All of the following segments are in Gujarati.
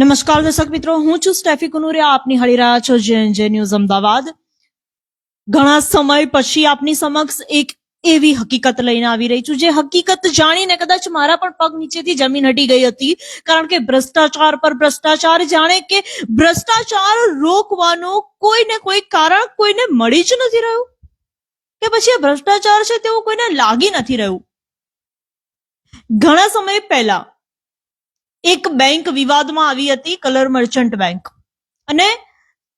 નમસ્કાર દર્શક મિત્રો, હું છું સ્ટેફી કુનુરિયા. આપની હળી રહ્યા છો જે ન્યૂઝ અમદાવાદ. ઘણા સમય પછી આપની સમક્ષ એક એવી હકીકત લઈને આવી રહી છું, જે હકીકત જાણીને કદાચ મારા પણ પગ નીચેથી જમીન હટી ગઈ હતી. કારણ કે ભ્રષ્ટાચાર પર ભ્રષ્ટાચાર, જાણે કે ભ્રષ્ટાચાર રોકવાનું કોઈને કોઈ કારણ કોઈને મળી જ નથી રહ્યું. કે પછી આ ભ્રષ્ટાચાર છે તેવું કોઈને લાગી નથી રહ્યું. ઘણા સમય પહેલા એક બેંક વિવાદમાં આવી હતી કલર મર્ચન્ટ બેંક અને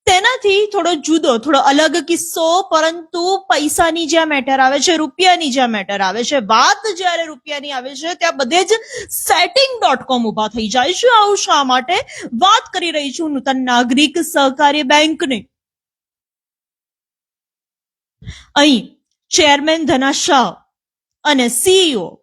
તેનાથી થોડો જુદો, થોડો અલગ કિસ્સો, પરંતુ પૈસાની જ્યાં મેટર આવે છે, રૂપિયાની જ્યાં મેટર આવે છે, વાત જ્યારે રૂપિયાની આવે છે, ત્યાં બધે જ સેટિંગ ડોટ કોમ ઊભા થઈ જાય છે. આવું શા માટે? વાત કરી રહી છું નૂતન નાગરિક સહકારી બેંકની. અહીં ચેરમેન ધના શાહ અને સીઈઓ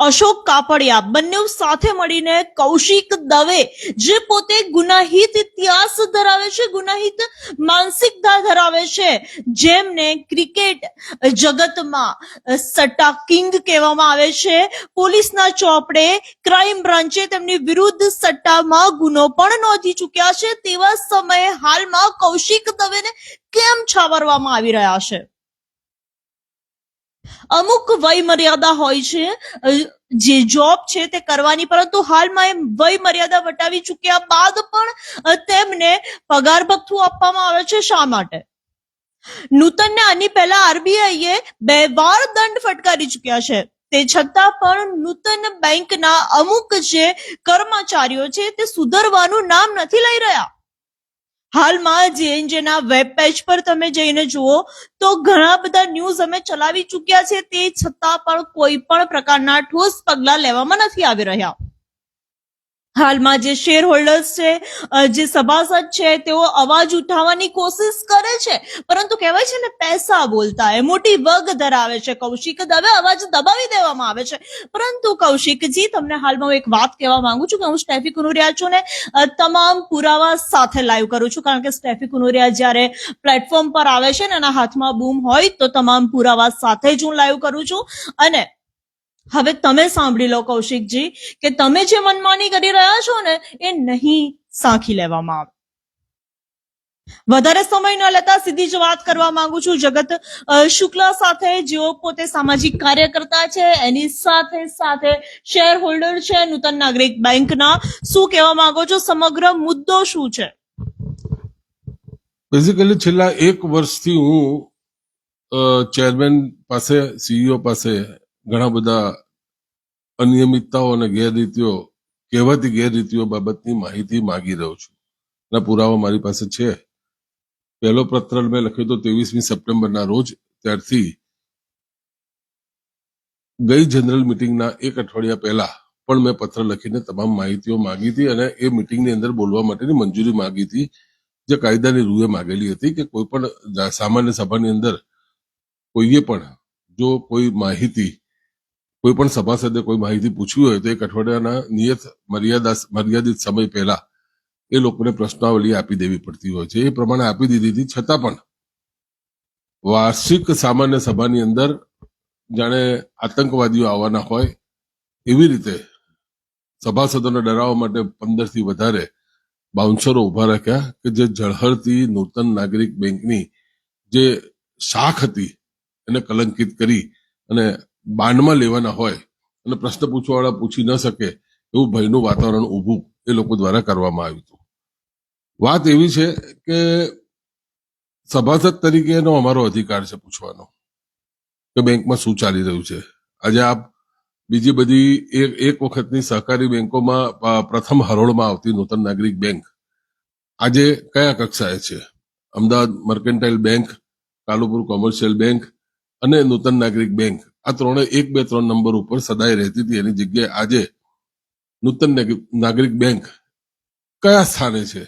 અશોક કાપડિયા બંને સાથે મળીને કૌશિક દવે, જે પોતે ગુનાહિત ઇતિહાસ ધરાવે છે, ગુનાહિત માનસિકતા ધરાવે છે. જેમને ક્રિકેટ જગતમાં સટ્ટા કિંગ કહેવામાં આવે છે. પોલીસના ચોપડે ક્રાઇમ બ્રાન્ચે તેમની વિરુદ્ધ સટ્ટામાં ગુનો પણ નોંધી ચૂક્યા છે. તેવા સમયે હાલમાં કૌશિક દવેને કેમ છાવરવામાં આવી રહ્યા છે? અમુક વય મર્યાદા હોય છે જે જોબ છે તે કરવાની, પરંતુ હાલમાં એ વય મર્યાદા વટાવી ચૂક્યા બાદ પણ તેમને પગાર ભથ્થું આપવામાં આવે છે શા માટે? નૂતનને આની પહેલા આરબીઆઈએ બે વાર દંડ ફટકારી ચૂક્યા છે. તે છતાં પણ નૂતન બેંકના અમુક જે કર્મચારીઓ છે તે સુધરવાનું નામ નથી લઈ રહ્યા. હાલમાં જેએનજેના વેબ પેજ પર તમે જઈને જુઓ, તો ઘણા બધા ન્યૂઝ અમે ચલાવી ચૂક્યા છે, તે છતાં પણ કોઈ પણ પ્રકારના ઠોસ પગલા લેવામાં નથી આવી રહ્યા. હાલમાં જે શેર હોલ્ડર્સ છે જે સભાસદ છે, તેઓ અવાજ ઉઠાવવાની કોશિશ કરે છે. પરંતુ કહેવાય છે ને, પૈસા બોલતા એ મોટી વગ ધરાવે છે કૌશિક. દવે અવાજ દબાવી દેવામાં આવે છે. પરંતુ કૌશિકજી તમને હાલમાં હું એક વાત કહેવા માંગુ છું કે હું સ્ટેફી કુનુરિયા છું ને તમામ પુરાવા સાથે લાઈવ કરું છું. કારણ કે સ્ટેફી કુનુરિયા જ્યારે પ્લેટફોર્મ પર આવે છે ને, એના હાથમાં બૂમ હોય તો તમામ પુરાવા સાથે જ હું લાઈવ કરું છું. અને હવે તમે સાંભળી લો, કૌશિકજી, કે તમે જે મનમાની કરી રહ્યા છો ને, એ નહીં સાંખી લેવામાં આવે. વધારે સમય ન લેતા સીધી જ વાત કરવા માંગુ છું. જગત શુક્લા સાથે જેઓ પોતે સામાજિક કાર્યકર્તા છે, એની સાથે સાથે શેર હોલ્ડર છે, નૂતન નાગરિક બેંકના. શું કહેવા માંગો છો? સમગ્ર મુદ્દો શું છે? બેઝિકલી છેલ્લા એક વર્ષથી હું ચેરમેન પાસે સીઈઓ પાસે ઘણા બધા અનિયમિતતાઓ અને ગેરરીતિઓ, કહેવાતી ગેરરીતિઓ બાબતની માહિતી માગી રહ્યો છું. એના પુરાવા મારી પાસે છે. પહેલો પત્ર મેં લખ્યો હતો ત્રેવીસમી સપ્ટેમ્બરના રોજ. ત્યારથી ગઈ જનરલ મિટિંગના એક અઠવાડિયા પહેલા પણ મેં પત્ર લખીને તમામ માહિતીઓ માગી હતી અને એ મિટિંગની અંદર બોલવા માટેની મંજૂરી માગી હતી. જે કાયદાની રૂએ માગેલી હતી કે કોઈ પણ સામાન્ય સભાની અંદર કોઈએ પણ જો કોઈ માહિતી કોઈ પણ સભાસદે કોઈ માહિતી પૂછવી હોય તો એક અઠવાડિયાના નિયત મર્યાદા મર્યાદિત સમય પહેલા એ લોકોને પ્રશ્નાવલી આપી દેવી પડતી હોય છે. એ પ્રમાણે આપી દીધી હતી. છતાં પણ વાર્ષિક સામાન્ય સભાની અંદર જાણે આતંકવાદીઓ આવવાના હોય એવી રીતે સભાસદોને ડરાવવા માટે પંદરથી વધારે બાઉન્સરો ઊભા રાખ્યા કે જે ઝળહળતી નૂતન નાગરિક બેંકની જે શાખ હતી એને કલંકિત કરી અને બાંડમાં લેવાના હોય અને પ્રશ્ન પૂછવાવાળા પૂછી ન શકે એવું ભયનું વાતાવરણ ઊભું એ લોકો દ્વારા કરવામાં આવ્યું હતું. વાત એવી છે કે સભાસદ તરીકેનો અમારો અધિકાર છે પૂછવાનો કે બેંકમાં શું ચાલી રહ્યું છે. આજે આપ બીજી બધી એક એક વખતની સહકારી બેંકોમાં પ્રથમ હરોળમાં આવતી નૂતન નાગરિક બેંક આજે કયા કક્ષાએ છે? Ahmedabad mercantile bank, Kalupur commercial bank અને નૂતન નાગરિક બેંક આ ત્રણે એક, બે, ત્રણ નંબર ઉપર સદાય રહેતી હતી. એની જગ્યાએ આજે નૂતન નાગરિક- બેંક કયા સ્થાને છે?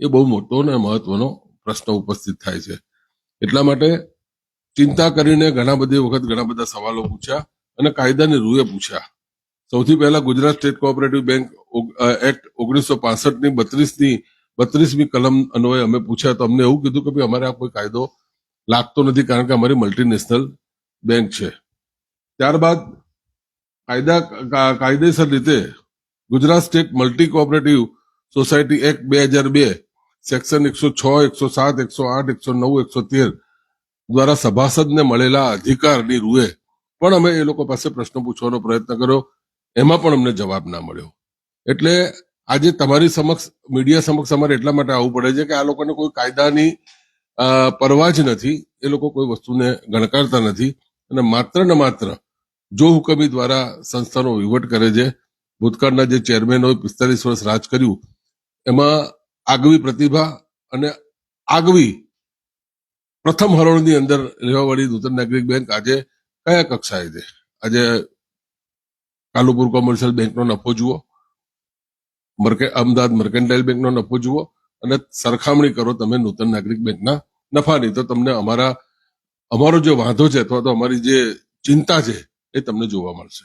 એ બહુ મોટો અને મહત્વનો પ્રશ્ન ઉપસ્થિત થાય છે. એટલા માટે ચિંતા કરીને ઘણા બધી વખત ઘણા બધા સવાલો પૂછ્યા અને કાયદાની રૂએ પૂછ્યા. સૌથી પહેલા Gujarat state cooperative bank act ઓગણીસો પાસઠની બત્રીસની, બત્રીસમી કલમ અન્વયે અમે પૂછ્યા તો અમને એવું કીધું કે ભાઈ અમારે આ કોઈ કાયદો લાગતો નથી કારણ કે અમારી મલ્ટીનેશનલ બેંક છે. ત્યારબાદ કાયદા કાયદેસર રીતે Gujarat state multi cooperative society act બે હજાર બે, સેક્શન એકસો છ, એકસો સાત, એકસો આઠ, એકસો નવ, એકસો તેર દ્વારા સભાસદને મળેલા અધિકારની રૂએ પણ અમે એ લોકો પાસે પ્રશ્ન પૂછવાનો પ્રયત્ન કર્યો. એમાં પણ અમને જવાબ ના મળ્યો. એટલે આજે તમારી સમક્ષ, મીડિયા સમક્ષ અમારે એટલા માટે આવવું પડે છે કે આ લોકોને કોઈ કાયદાની પરવા જ નથી. એ લોકો કોઈ વસ્તુને ગણકારતા નથી. અને માત્ર ને માત્ર જો હુકમી દ્વારા સંસ્થાનો વહીવટ કરે છે, ભૂતકાળના જે ચેરમેનો પિસ્તાલીસ વર્ષ રાજ કર્યું, એમાં આગવી પ્રતિભા અને આગવી પ્રથમ હરોળની અંદર રહેવાવાળી નૂતન નાગરિક બેંક આજે કયા કક્ષાએ છે? આજે કાલુપુર કોમર્શિયલ બેંકનો નફો જુઓ અમદાવાદ મર્કેન્ટાઇલ બેંકનો નફો જુઓ અને સરખામણી કરો તમે નૂતન નાગરિક બેંકના નફાની. તો તમને અમારા અમારો જે વાંધો છે અથવા તો અમારી જે ચિંતા છે એ તમને જોવા મળશે.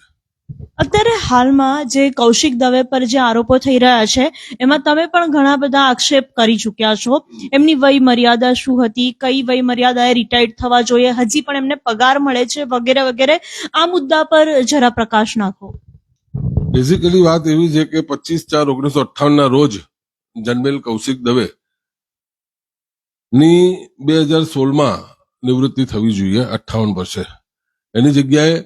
અત્યારે હાલમાં જે કૌશિક દવે પર જે આરોપો થઈ રહ્યા છે એમાં તમે પણ ઘણા બધા આક્ષેપ કરી ચૂક્યા છો. એમની વય મર્યાદા શું હતી કઈ વય મર્યાદાએ રિટાયર્ડ થવા જોઈએ હજી પણ એમને પગાર મળે છે વગેરે વગેરે. આ મુદ્દા પર જરા પ્રકાશ નાખો. બેઝિકલી વાત એવી છે કે પચીસ ચાર ઓગણીસો અઠાવન ના રોજ જન્મેલ કૌશિક દવે ની બે હજાર સોળમાં નિવૃત્તિ થવી જોઈએ, અઠ્ઠાવન વર્ષે. એની જગ્યાએ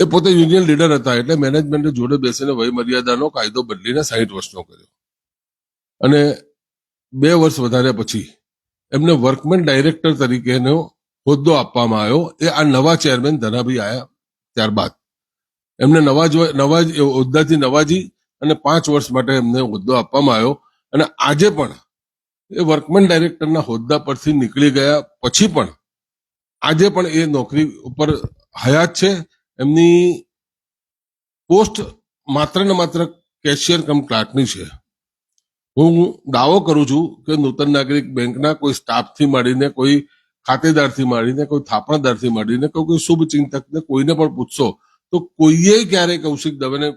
એ પોતે યુનિયન લીડર હતા, એટલે મેનેજમેન્ટે જોડે બેસીને વય મર્યાદાનો કાયદો બદલીને સાહીઠ વર્ષનો કર્યો. અને બે વર્ષ વધાર્યા પછી એમને વર્કમેન ડાયરેક્ટર તરીકેનો હોદ્દો આપવામાં આવ્યો. એ આ નવા ચેરમેન ધનાભાઈ આયા ત્યારબાદ. એમને નવાજ નવા હોદ્દાથી નવાજી અને પાંચ વર્ષ માટે એમને હોદ્દો આપવામાં આવ્યો. અને આજે પણ એ વર્કમેન ડાયરેક્ટરના હોદ્દા પરથી નીકળી ગયા. પછી પણ આજે પણ એ નોકરી ઉપર હયાત છે. એમની પોસ્ટ માત્ર ને માત્ર કેશિયર કમ ક્લાર્કની છે. હું દાવો કરું છું કે નૂતન નાગરિક બેંકના કોઈ સ્ટાફથી માંડીને, કોઈ ખાતેદારથી માંડીને, કોઈ થાપણદારથી માંડીને, કોઈ કોઈ શુભચિંતકને કોઈને પણ પૂછશો, તો કોઈએ ક્યારેય કૌશિક દવેને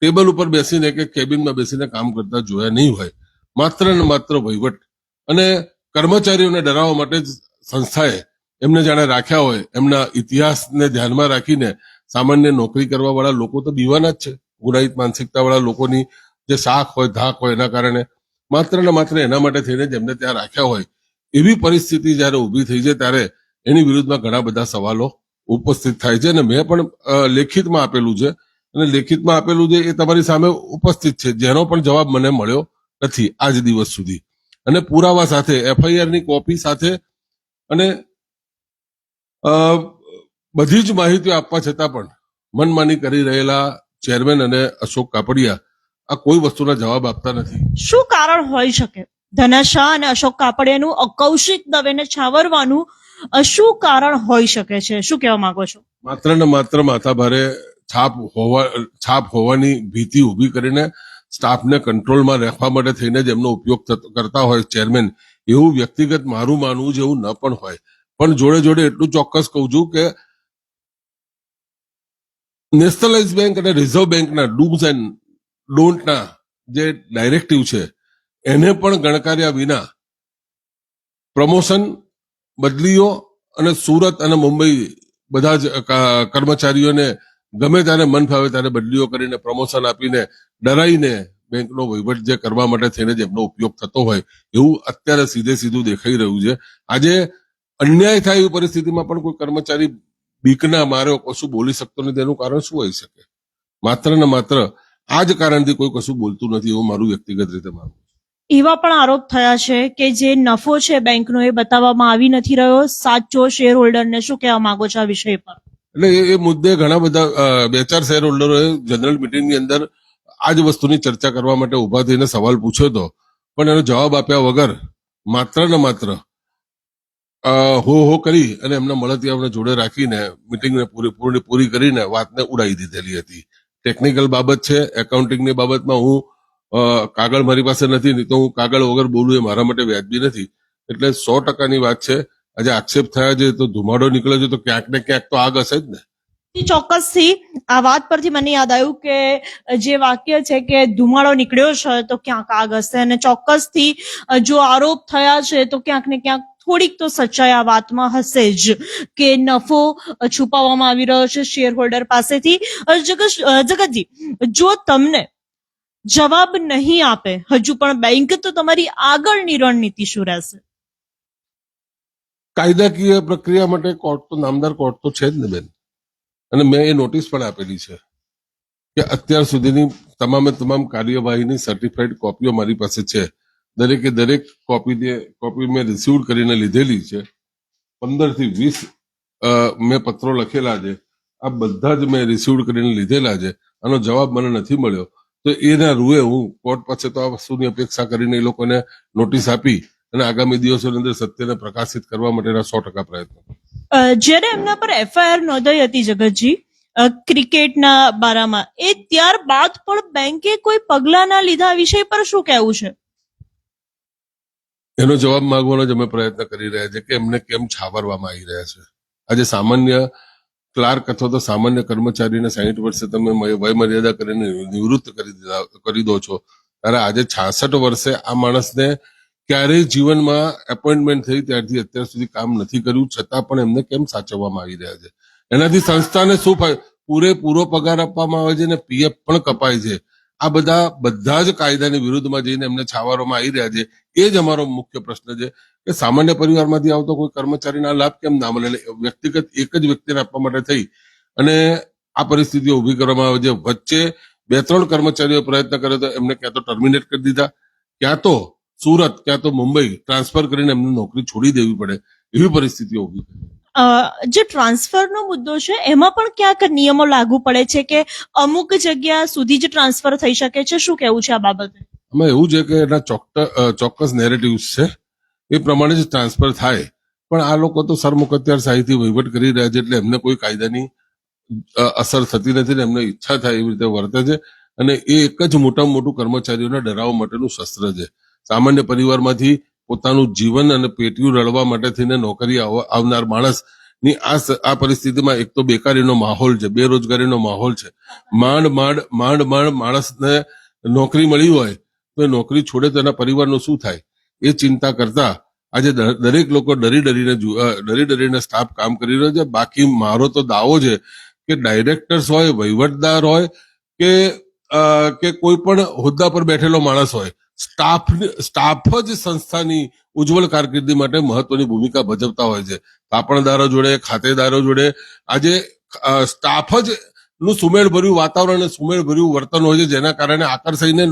ટેબલ ઉપર બેસીને કે કેબિનમાં બેસીને કામ કરતા જોયા નહીં હોય. માત્ર ને માત્ર વહીવટ અને કર્મચારીઓને ડરાવવા માટે જ સંસ્થાએ એમને જાણે રાખ્યા હોય, એમના ઇતિહાસને ધ્યાનમાં રાખીને સામાન્ય નોકરી કરવા વાળા લોકો તો દીવાના જ છે. ગુનાહિત માનસિકતા વાળા લોકોની જે શાખ હોય, ધાક હોય, એના કારણે માત્ર ને માત્ર એના માટે થઈને જેમને ત્યાં રાખ્યા હોય. એવી પરિસ્થિતિ જયારે ઊભી થઈ છે ત્યારે એની વિરુદ્ધમાં ઘણા બધા સવાલો ઉપસ્થિત થાય છે. અને મેં પણ લેખિતમાં આપેલું છે. અને લેખિતમાં આપેલું છે એ તમારી સામે ઉપસ્થિત છે. જેનો પણ જવાબ મને મળ્યો નથી આજ દિવસ સુધી. અને પુરાવા સાથે એફઆઈઆરની કોપી સાથે અને અ, બધી જ માહિતી આપવા છતાં પણ મનમાની કરી રહેલા ચેરમેન અને અશોક કાપડિયા આ કોઈ વસ્તુના જવાબ આપતા નથી. શું કારણ હોઈ શકે? ધના શાહ અને અશોક કાપડિયાનું કૌશિક દવેને છાવરવાનું શું કારણ હોઈ શકે છે? શું કહેવા માંગો છો? માત્ર ને માત્ર માથાભારે છાપ હોવા છાપ હોવાની ભીતિ ઊભી કરીને સ્ટાફને કંટ્રોલમાં રાખવા માટે થઈને જ એમનો ઉપયોગ કરતા હોય ચેરમેન. એવું વ્યક્તિગત મારું માનવું છે એવું ન પણ હોય. પણ જોડે જોડે એટલું ચોક્કસ કહું છું કે નેશનલાઇઝ બેંક અને રિઝર્વ બેંકના ડૂઝ એન્ડ ડોન્ટના જે ડાયરેક્ટિવ છે, એને પણ ગણકાર્યા વિના પ્રમોશન, બદલીઓ અને સુરત અને મુંબઈ બધા જ કર્મચારીઓને ગમે ત્યારે મન ફાવે ત્યારે બદલીઓ કરીને પ્રમોશન આપીને ડરાઈને બેંકનો વહીવટ જે કરવા માટે થઈને જેમનો ઉપયોગ થતો હોય એવું અત્યારે સીધે સીધું દેખાઈ રહ્યું છે. આજે અન્યાય થાય એવી પરિસ્થિતિમાં પણ કોઈ કર્મચારી બીકના મારે કશું બોલી શકતો નથી તેનું કારણ શું હોઈ શકે? માત્ર ને માત્ર આ જ કારણથી કોઈ કશું બોલતું નથી એવું મારું વ્યક્તિગત રીતે માનવું એવા પણ આરોપ થયા છે કે જે નફો છે બેંકનો એ બતાવવામાં આવી નથી રહ્યો. સાચો શેર હોલ્ડરને શું કહેવા માંગો છો આ વિષય પર? એટલે એ- મુદ્દે ઘણા બધા બે ચાર શેર હોલ્ડરોએ જનરલ મિટિંગની અંદર આ જ વસ્તુની ચર્ચા કરવા માટે ઊભા થઈને સવાલ પૂછ્યો હતો પણ એનો જવાબ આપ્યા વગર માત્ર ને માત્ર હો હો કરી અને એમના મળતિયાઓને જોડે રાખીને મિટિંગને પૂરી પૂરી પૂરી કરીને વાતને ઉડાવી દીધેલી હતી. ટેકનિકલ બાબત છે એકાઉન્ટિંગની બાબતમાં હું કાગળ મારી પાસે નથી, નહીં તો હું કાગળ વગર બોલું એ મારા માટે વ્યાજબી નથી. એટલે સો ટકાની વાત છે, આજે આક્ષેપ થયા છે, તો ધુમાડો નીકળે છે, તો ક્યાંક ને ક્યાંક તો આગ હશે જ ને. ચોક્કસથી આ વાત પરથી મને યાદ આવ્યું કે જે વાક્ય છે કે ધુમાડો નીકળ્યો છે તો ક્યાંક આગ હશે અને ચોક્કસથી જો આરોપ થયા છે તો ક્યાંક ને ક્યાંક થોડીક તો સચ્ચાઈ આ વાતમાં હશે જ કે નફો છુપાવવામાં આવી રહ્યો છે શેર હોલ્ડર પાસેથી જગતજી, જો તમને જવાબ નહીં આપે, હજુ પણ બેંક તો તમારી આગળની રણનીતિ શું રહેશે? કાયદાકીય પ્રક્રિયા માટે કોર્ટ તો, નામદાર કોર્ટ તો છે જ ને બેન. અને મેં એ નોટિસ પણ આપેલી છે કે અત્યાર સુધીની તમામે તમામ કાર્યવાહીની સર્ટિફાઈડ કોપીઓ મારી પાસે છે. દરેકે દરેક કોપી કોપી મેં રિસીવ કરીને લીધેલી છે. પંદરથી વીસ મેં પત્રો લખેલા છે. આ બધા જ મેં રિસીવ કરીને લીધેલા છે. આનો જવાબ મને નથી મળ્યો. તો એના રૂએ હું કોર્ટ પાસે તો આ વસ્તુની અપેક્ષા કરીને એ લોકોને નોટિસ આપી અને આગામી દિવસોની અંદર સત્યને પ્રકાશિત કરવા માટેના સો ટકા પ્રયત્નો જ્યારે એમના પર એફઆઈઆર નોંધાઈ હતી જગતજી ક્રિકેટના બારામાં. એ ત્યારબાદ પણ બેંકે કોઈ પગલા ના લીધા વિષય પર શું કહેવું છે? એનો જવાબ માંગવાનો જ અમે પ્રયત્ન કરી રહ્યા છે કે એમને કેમ છાવરવામાં આવી રહ્યા છે. આજે સામાન્ય ક્લાર્ક અથવા તો સામાન્ય કર્મચારીને સાહીઠ વર્ષે તમે વયમર્યાદા કરીને નિવૃત્ત કરી દીધા, કરી દો છો. ત્યારે આજે છાસઠ વર્ષે આ માણસને ક્યારેય જીવનમાં એપોઇન્ટમેન્ટ થઈ ત્યારથી અત્યાર સુધી કામ નથી કર્યું, છતાં પણ એમને કેમ સાચવવામાં આવી રહ્યા છે? એનાથી સંસ્થાને શું પૂરેપૂરો પગાર આપવામાં આવે છે અને પીએફ પણ કપાય છે. આ બધા બધા જ કાયદાની વિરુદ્ધમાં જઈને એમને છાવારોમાં આવી રહ્યા છે. એ જ અમારો મુખ્ય પ્રશ્ન છે કે સામાન્ય પરિવારમાંથી આવતો કોઈ કર્મચારીના લાભ કેમ ના મળે? વ્યક્તિગત એક જ વ્યક્તિને આપવા માટે થઈ અને આ પરિસ્થિતિઓ ઊભી કરવામાં આવે છે. વચ્ચે બે ત્રણ કર્મચારીઓ પ્રયત્ન કર્યો તો એમને ક્યાં તો ટર્મિનેટ કરી દીધા, ક્યાં તો સુરત ક્યાં તો મુંબઈ ટ્રાન્સફર કરીને એમને નોકરી છોડી દેવી પડે એવી પરિસ્થિતિઓ ઊભી. જે ટ્રાન્સફરનો મુદ્દો છે એમાં પણ ક્યાંક નિયમો લાગુ પડે છે કે અમુક જગ્યા સુધી જ ટ્રાન્સફર થઈ શકે છે? શું કેવું છે આ બાબતે? આમાં એવું છે કે એના ચોક્કસ નેરેટિવ્સ છે એ પ્રમાણે જ ટ્રાન્સફર થાય. પણ આ લોકો તો સરમુખત્યાર સાહીથી વહીવટ કરી રહ્યા છે એટલે એમને કોઈ કાયદાની અસર થતી નથી ને એમને ઈચ્છા થાય એવી રીતે વર્તે છે. અને એ એક જ મોટામાં મોટું કર્મચારીઓને ડરાવવા માટેનું શસ્ત્ર છે. સામાન્ય પરિવારમાંથી પોતાનું જીવન અને પેટીયું રળવા માટે થઈને નોકરી આવ- આવનાર માણસની આ આ પરિસ્થિતિમાં એક તો બેકારીનો માહોલ છે, બેરોજગારીનો માહોલ છે. માંડ માંડ માંડ માંડ માણસને નોકરી મળી હોય તો એ નોકરી છોડે તો એના પરિવારનું શું થાય? એ ચિંતા કરતા આજે દરેક લોકો ડરી ડરીને ડરી ડરીને સ્ટાફ કામ કરી રહ્યો છે. બાકી મારો તો દાવો છે કે ડાયરેક્ટર્સ હોય, વહીવટદાર હોય કે કોઈ પણ હોદ્દા પર બેઠેલો માણસ હોય સ્ટાફ સ્ટાફ જ સંસ્થાની ઉજ્જવળ કારકિર્દી માટે મહત્વની ભૂમિકા ભજવતા હોય છે. થાપણદારો જોડે, ખાતેદારો જોડે, આજે સ્ટાફ જ નું સુમેળભર્યું વાતાવરણ અને સુમેળભર્યું વર્તન હોય છે, જેના કારણે આકર્ષાઈને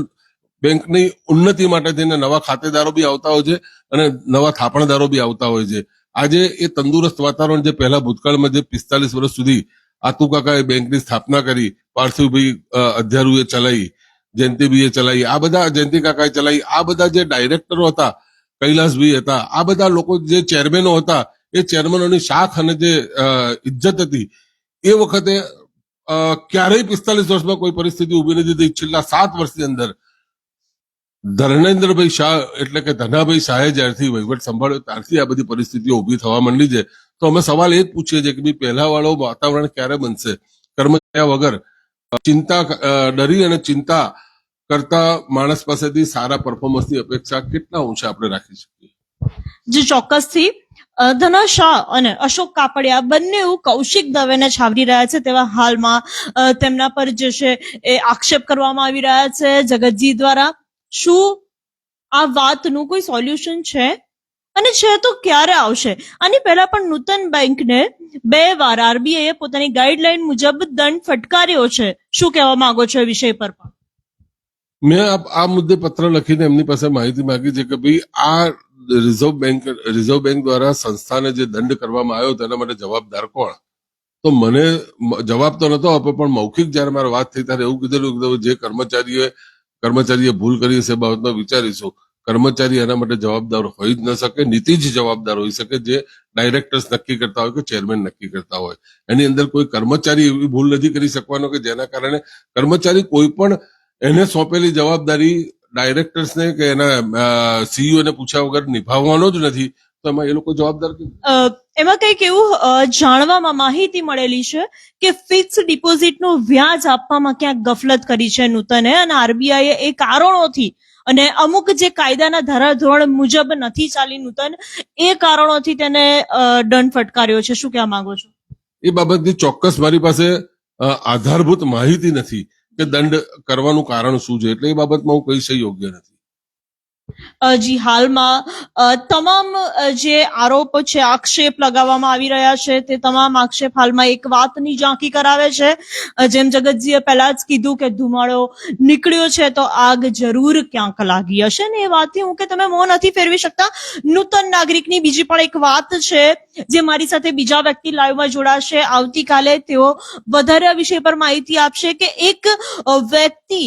બેંકની ઉન્નતિ માટે થઈને નવા ખાતેદારો બી આવતા હોય છે અને નવા થાપણદારો બી આવતા હોય છે. આજે એ તંદુરસ્ત વાતાવરણ જે પહેલા ભૂતકાળમાં જે પિસ્તાલીસ વર્ષ સુધી આતુકાકાએ બેંકની સ્થાપના કરી, પાર્થિવભાઈ અધ્યારુએ ચલાવી જયંતિભાઈએ ચલાવી આ બધા જયંતિ કાકાએ ચલાવી આ બધા જે ડાયરેક્ટરો હતા કૈલાસભાઈ હતા, આ બધા લોકો જે ચેરમેનો હતા, એ ચેરમેનોની શાખ અને જે ઇજ્જત હતી, એ વખતે ક્યારેય પિસ્તાલીસ વર્ષમાં કોઈ પરિસ્થિતિ ઊભી નથી થઈ. છેલ્લા સાત વર્ષની અંદર ધર્મેન્દ્રભાઈ શાહ, એટલે કે ધનાભાઈ શાહે જ્યારથી વહીવટ સંભાળ્યો, ત્યારથી આ બધી પરિસ્થિતિઓ ઊભી થવા માંડી છે. તો અમે સવાલ એ જ પૂછીએ છીએ કે ભાઈ પહેલા વાળો વાતાવરણ ક્યારે બનશે? કર્મચાર્યા વગર ચિંતા ડરી અને ચિંતા કરતા માણસ પાસેથી સારા પરફોર્મન્સની અપેક્ષા કેટલા ઊંચા આપણે રાખી શકીએ? જે ચોક્કસથી ધના, શાહ અને અશોક કાપડિયા બંને એવું કૌશિક દવેને છાવરી રહ્યા છે. તેવા હાલમાં તેમના પર જે છે એ આક્ષેપ કરવામાં આવી રહ્યા છે. જગતજી દ્વારા શું આ વાતનું કોઈ સોલ્યુશન છે? અને છે તો ક્યારે આવશે? આની પહેલા પણ નૂતન બેંકને બે વાર આરબીઆઈએ પોતાની ગાઈડલાઈન મુજબ દંડ ફટકાર્યો છે. શું કહેવા માંગો છો એ વિષય પર પણ? મેં આ- મુદ્દે પત્ર લખીને એમની પાસે માહિતી માંગી છે કે ભાઈ આ રિઝર્વ બેંક રિઝર્વ બેંક દ્વારા સંસ્થાને જે દંડ કરવામાં આવ્યો તેના માટે જવાબદાર કોણ? તો મને જવાબ તો નતો આપ્યો, પણ મૌખિક જયારે મારે વાત થઈ ત્યારે એવું કીધેલું કે જે કર્મચારીએ કર્મચારીએ ભૂલ કરી હશે એ બાબતમાં વિચારીશું. કર્મચારી એના માટે જવાબદાર હોઈ જ ન શકે, નીતિ જ જવાબદાર હોઈ શકે જે ડાયરેક્ટર્સ નક્કી કરતા હોય કે ચેરમેન નક્કી કરતા હોય. એની અંદર કોઈ કર્મચારી એવી ભૂલ નથી કરી શકવાનો કે જેના કારણે કર્મચારી કોઈ પણ એને સોંપેલી જવાબદારી ડાયરેક્ટર્સને કે એના સીઈઓને પૂછ્યા વગર નિભાવવાનો જ નથી. તો એમાં એ લોકો જવાબદાર એમાં કંઈક એવું જાણવામાં માહિતી મળેલી છે કે ફિક્સ ડિપોઝિટનું વ્યાજ આપવામાં ક્યાંક ગફલત કરી છે નૂતને અને આરબીઆઈએ એ કારણોથી અને અમુક જે કાયદાના ધારાધોરણ મુજબ નથી ચાલી નૂતન એ કારણોથી તેને દંડ ફટકાર્યો છે. શું કહેવા માંગો છો? એ બાબતની ચોક્કસ મારી પાસે આધારભૂત માહિતી નથી. કે દંડ કરવાનું કારણ શું છે? એટલે એ બાબતમાં હું કહી છે યોગ્ય નથી. જી, હાલમાં તમામ જે આરોપ છે, આક્ષેપ લગાવવામાં આવી રહ્યા છે, તે તમામ આક્ષેપ હાલમાં એક વાતની ઝાંખી કરાવે છે. જેમ જગતજીએ પહેલા જ કીધું કે ધુમાડો નીકળ્યો છે, તો આગ જરૂર ક્યાંક લાગી હશે ને એ વાતથી હું કે તમે મોં નથી ફેરવી શકતા? નૂતન નાગરિકની બીજી પણ એક વાત છે, જે મારી સાથે બીજા વ્યક્તિ લાઈવમાં જોડાશે. આવતીકાલે તેઓ વધારે વિષય પર માહિતી આપશે કે એક વ્યક્તિ,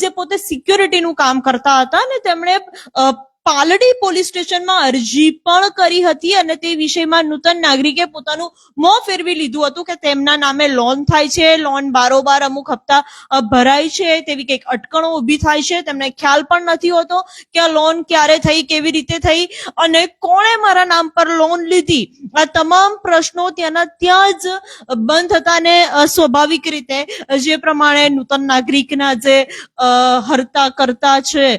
જે પોતે સિક્યોરિટીનું કામ કરતા હતા ને તેમણે Up. પાલડી પોલીસ સ્ટેશનમાં અરજી પણ કરી હતી અને તે વિષયમાં નૂતન નાગરિકે પોતાનું મોં ફેરવી લીધું હતું કે તેમના નામે લોન થાય છે, લોન બારોબાર અમુક હપ્તા ભરાય છે, તેવી કંઈક અટકણો ઊભી થાય છે, તેમને ખ્યાલ પણ નથી હોતો કે આ લોન ક્યારે થઈ, કેવી રીતે થઈ અને કોણે મારા નામ પર લોન લીધી? આ તમામ પ્રશ્નો ત્યાંના ત્યાં જ બંધ હતા ને સ્વાભાવિક રીતે જે પ્રમાણે નૂતન નાગરિકના જે હરતા કરતા છે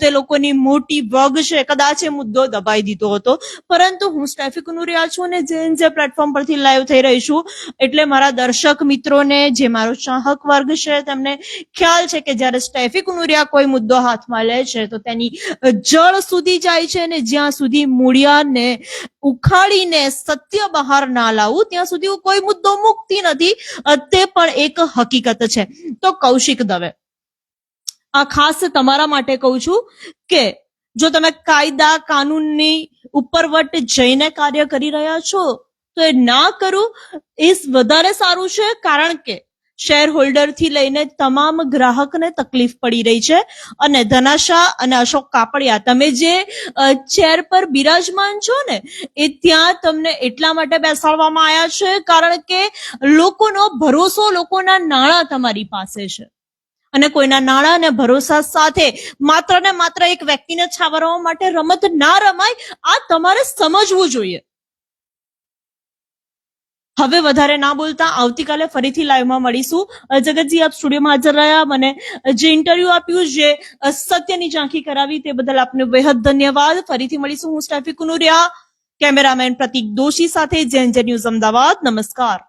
તે લોકોની મોટી વગ છે, કદાચ એ મુદ્દો દબાઈ દીધો હતો. પરંતુ હું સ્ટેફિક નુરિયા છું અને જે જે પ્લેટફોર્મ પરથી લાઈવ થઈ રહી છું, એટલે મારા દર્શક મિત્રોને, જે મારો ચાહક વર્ગ છે, તેમને ખ્યાલ છે કે જ્યારે સ્ટેફિક નુરિયા કોઈ મુદ્દો હાથમાં લે છે, તો તેની જળ સુધી જાય છે અને જ્યાં સુધી મૂળિયાને ઉખાડીને સત્ય બહાર ના લાવું, ત્યાં સુધી હું કોઈ મુદ્દો મુકતી નથી. તે પણ એક હકીકત છે. તો કૌશિક દવે. આ ખાસ તમારા માટે કહું છું કે જો તમે કાયદા કાનૂનની ઉપરવટ જઈને કાર્ય કરી રહ્યા છો, તો એ ના કરું. એ વધારે સારું છે, કારણ કે શેર હોલ્ડરથી લઈને તમામ ગ્રાહકને તકલીફ પડી રહી છે. અને ધનાશા અને અશોક કાપડિયા, તમે જે ચેર પર બિરાજમાન છો ને, એ ત્યાં તમને એટલા માટે બેસાડવામાં આવ્યા છે, કારણ કે લોકોનો ભરોસો લોકોના નાણાં તમારી પાસે છે. અને કોઈના નાણાં અને ભરોસા સાથે માત્ર ને માત્ર એક વ્યક્તિને છાવરવા માટે રમત ના રમાય, આ તમારે સમજવું જોઈએ. હવે વધારે ના બોલતા આવતીકાલે ફરીથી લાઈવમાં મળીશું. જગતજી, આપ સ્ટુડિયોમાં હાજર રહ્યા. મને જે ઇન્ટરવ્યુ આપ્યું, જે સત્યની ઝાંખી કરાવી, તે બદલ આપને બેહદ ધન્યવાદ. ફરીથી મળીશું હું, સ્ટેફી કુનુરિયા, કેમેરામેન પ્રતિક દોશી સાથે, જેન જે ન્યૂઝ અમદાવાદ. નમસ્કાર.